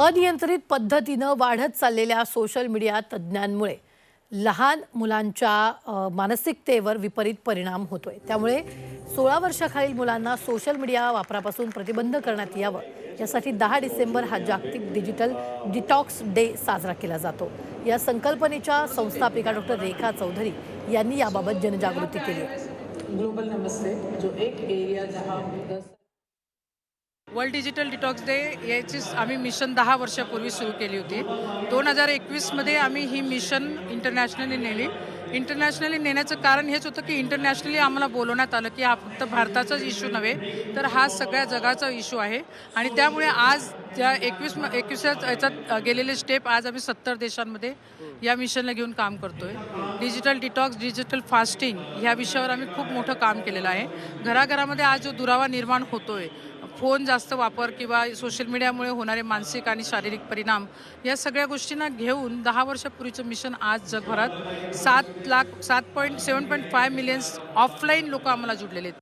अनियंत्रित पद्धतीनं वाढत चाललेल्या सोशल मीडिया तज्ज्ञांमुळे लहान मुलांच्या मानसिकतेवर विपरीत परिणाम होतोय. त्यामुळे सोळा वर्षाखालील मुलांना सोशल मीडिया वापरापासून प्रतिबंध करण्यात यावं. यासाठी दहा डिसेंबर हा जागतिक डिजिटल डिटॉक्स डे साजरा केला जातो. या संकल्पनेच्या संस्थापिका डॉक्टर रेखा चौधरी यांनी याबाबत जनजागृती केली. ग्लोबल नमस्ते. जो एक area world digital detox day याची आम्ही मिशन दहा वर्षापूर्वी सुरू केली होती. दोन हजार एकवीसमध्ये आम्ही ही मिशन इंटरनॅशनली नेली. इंटरनॅशनली नेण्याचं कारण हेच होतं की इंटरनॅशनली आम्हाला बोलवण्यात आलं की हा फक्त भारताचाच इश्यू नव्हे तर हा सगळ्या जगाचा इश्यू आहे. आणि त्यामुळे आज त्या एकवीस एकवीसच्या याच्यात गेलेले स्टेप आज आम्ही सत्तर देशांमध्ये या मिशनला घेऊन काम करतोय. डिजिटल डिटॉक्स डिजिटल फास्टिंग ह्या विषयावर आम्ही खूप मोठं काम केलेलं आहे. घराघरामध्ये आज जो दुरावा निर्माण होतोय फोन जास्त वापर किंवा सोशल मीडियामुळे होणारे मानसिक आणि शारीरिक परिणाम या सगळ्या गोष्टींना घेऊन दहा वर्षापूर्वीचं मिशन आज जगभरात सात लाख सात point seven point five millions offline लोक आम्हाला जुडलेले आहेत.